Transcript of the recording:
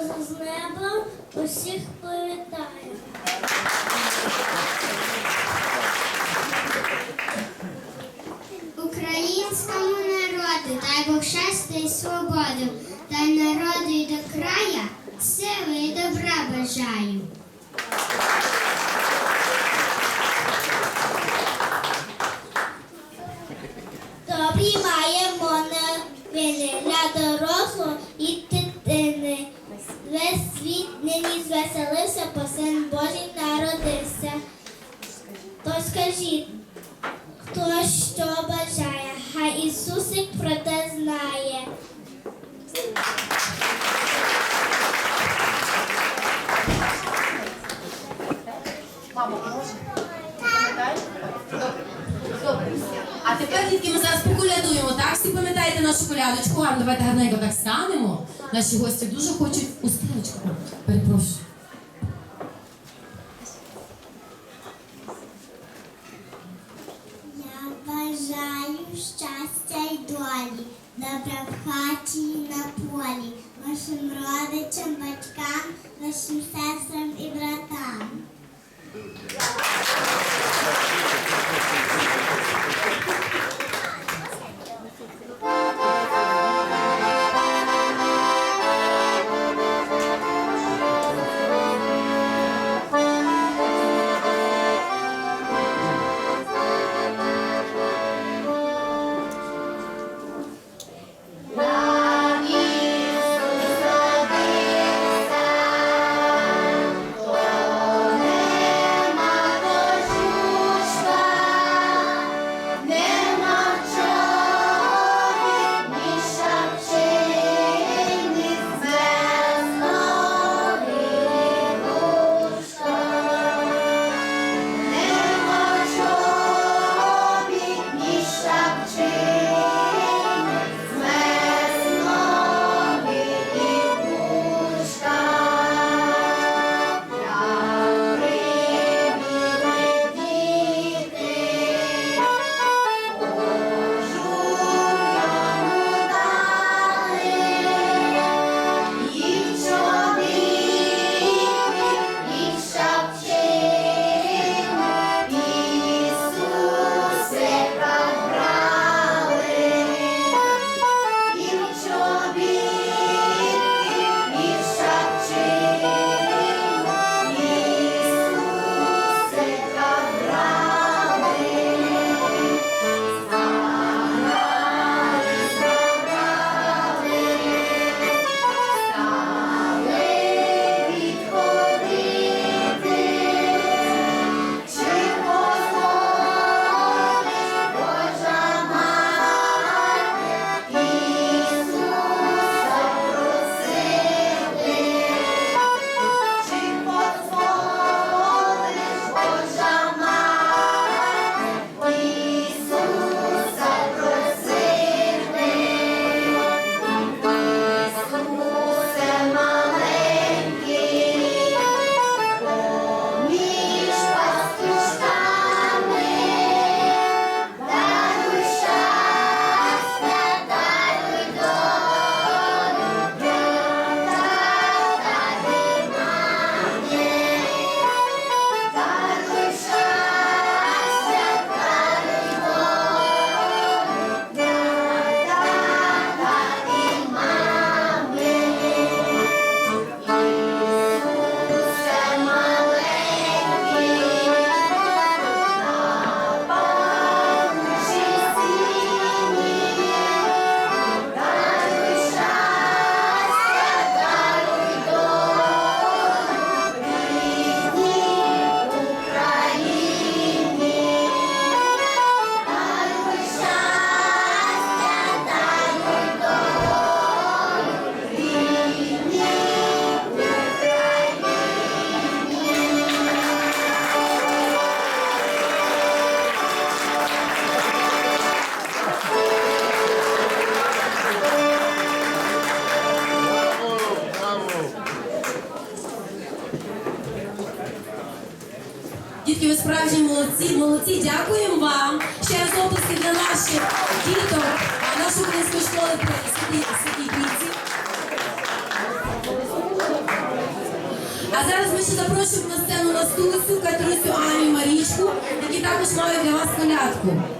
з неба усіх привітає. Українському народу дай Бог щастя і свободу, та й народу і до края сили і добра бажаю. Нині звеселився, бо син Божий народився. То скажіть, хто що бажає, хай Ісусик про те знає. Мамо, може? Добре. Добре. А тепер, дітки, ми зараз поколядуємо, так? Всі пам'ятаєте нашу колядочку? А давайте гарненько так станемо. Наші гості дуже хочуть у спіночку. О, Перепрошую. щастя й долі, добра в хаті і на полі, вашим родичам, батькам, вашим сестрам дітки, ви справжні молодці. Молодці, дякуємо вам. Ще раз оплески для наших діток, нашої української школи святій квітці. А зараз ми ще запрошуємо на сцену Настусю, Катрусю, Аню, Марічку, які також мають для вас колядку.